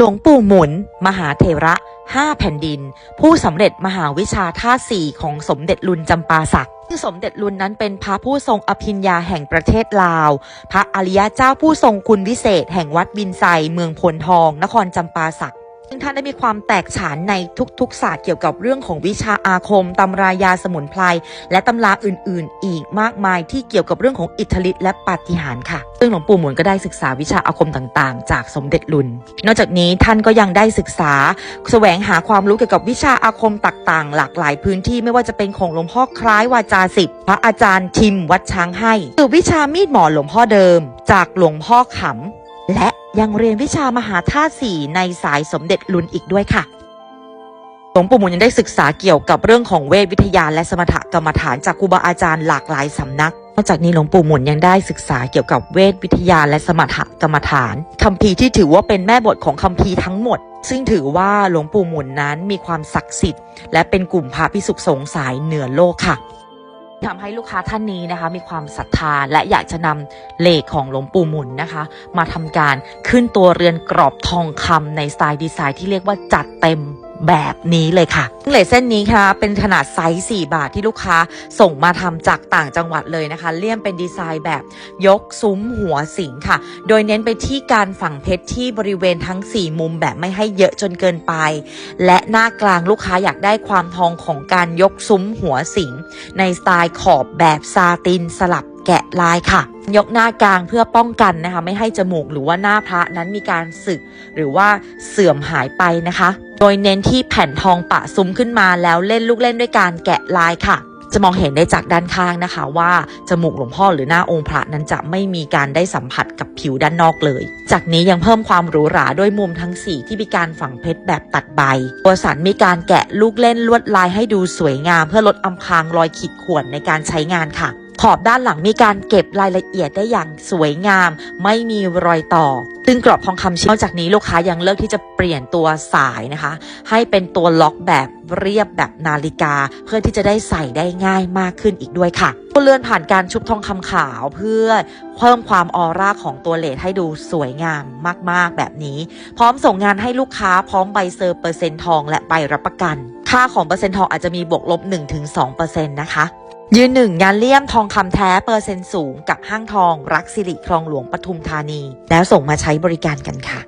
หลวงปู่หมุน มหาเทระห้าแผ่นดิน ผู้สำเร็จมหาวิชาท่าสี่ของสมเด็จลุนจำปาสักซึ่งสมเด็จลุนนั้นเป็นพระผู้ทรงอภิญญาแห่งประเทศลาว พระอริยเจ้าผู้ทรงคุณวิเศษ แห่งวัดบินไซเมืองพลทอง นครจำปาสัก ซึ่งท่านได้มีความแตกฉานในทุกๆศาสตร์เกี่ยวกับเรื่องของวิชาอาคม ตำรายาสมุนไพรและตำราอื่นๆ อีกมากมายที่เกี่ยวกับเรื่องของอิทธิฤทธิ์และปาฏิหาริย์ค่ะ ซึ่งหลวงปู่หมุนก็ได้ศึกษาวิชาอาคมต่างๆ จากสมเด็จลุน นอกจากนี้ท่านก็ยังได้ศึกษา แสวงหาความรู้เกี่ยวกับวิชาอาคมต่างๆ หลากหลายพื้นที่ไม่ว่าจะเป็นของหลวงพ่อคล้ายวาจาสิบพระอาจารย์ทิมวัดช้างให้หรือวิชามีดหมอหลวงพ่อเดิม จากหลวงพ่อขำและ ยังเรียนวิชามหาธาตุสี่ในสายสมเด็จลุนอีกด้วยค่ะหลวงปู่หมุนยังได้ศึกษาเกี่ยวกับเรื่องของเวทวิทยาและสมถกรรมฐานจากครูบาอาจารย์หลากหลายสำนักนอกจากนี้หลวงปู่หมุนยังได้ศึกษาเกี่ยวกับเวทวิทยาและสมถกรรมฐานคัมภีที่ถือว่าเป็นแม่บทของคัมภีทั้งหมด ซึ่งถือว่าหลวงปู่หมุนนั้นมีความศักดิ์สิทธิ์ และเป็นกลุ่มพระพิสุขสงฆ์สายเหนือโลกค่ะ ทำให้ลูกค้าท่านนี้นะคะ มีความศรัทธาและอยากจะนำเลขของหลวงปู่หมุนนะคะ มาทำการขึ้นตัวเรือนกรอบทองคำในสไตล์ดีไซน์ที่เรียกว่าจัดเต็ม แบบนี้เลยค่ะซึ่งเลเส้นนี้ค่ะเป็นขนาดไซส์4บาทที่ลูกค้าส่งมาทำจากต่างจังหวัดเลยนะคะ เลี่ยมเป็นดีไซน์แบบยกซุ้มหัวสิงค่ะ โดยเน้นไปที่การฝังเพชรที่บริเวณทั้ง 4 มุมแบบไม่ให้เยอะจนเกินไป และหน้ากลางลูกค้าอยากได้ความทองของการยกซุ้มหัวสิง ในสไตล์ขอบแบบซาตินสลับ แกะลายค่ะ ยกหน้ากลางเพื่อป้องกันนะคะ ไม่ให้จมูกหรือว่าหน้าพระนั้นมีการสึก หรือว่าเสื่อมหายไปนะคะ โดยเน้นที่แผ่นทองปะซุ้มขึ้นมาแล้วเล่นลูกเล่นด้วยการแกะลายค่ะจะมองเห็นได้จากด้านข้างนะคะ ว่าจมูกหลวงพ่อหรือหน้าองค์พระนั้นจะไม่มีการได้สัมผัสกับผิวด้านนอกเลย จากนี้ยังเพิ่มความหรูหราด้วยมุมทั้ง 4 ที่มีการฝังเพชรแบบตัดใบตัวสันมีการแกะลูกเล่นลวดลายให้ดูสวยงาม เพื่อลดอำพรางรอยขีดข่วนในการใช้งานค่ะ ขอบด้านหลังมีการเก็บรายละเอียดได้อย่างสวยงาม ไม่มีรอยต่อ ซึ่งกรอบทองคำชิ้นนอกจากนี้ลูกค้ายังเลือกที่จะเปลี่ยนตัวสายนะคะ ให้เป็นตัวล็อกแบบเรียบแบบนาฬิกา เพื่อที่จะได้ใส่ได้ง่ายมากขึ้นอีกด้วยค่ะตัวเลื่อนผ่านการชุบทองคำขาวเพื่อเพิ่มความออร่าของตัวเลทให้ดูสวยงามมาก ๆ แบบนี้ พร้อมส่งงานให้ลูกค้าพร้อมใบเซอร์เปอร์เซ็นต์ทองและใบรับประกัน ค่าของเปอร์เซ็นต์ทองอาจจะมีบวกลบ 1-2%นะคะ ยืนหนึ่งงานเลี่ยมทองคำแท้เปอร์เซ็นต์สูงกับห้างทองรักสิริคลองหลวงปทุมธานี แล้วส่งมาใช้บริการกันค่ะ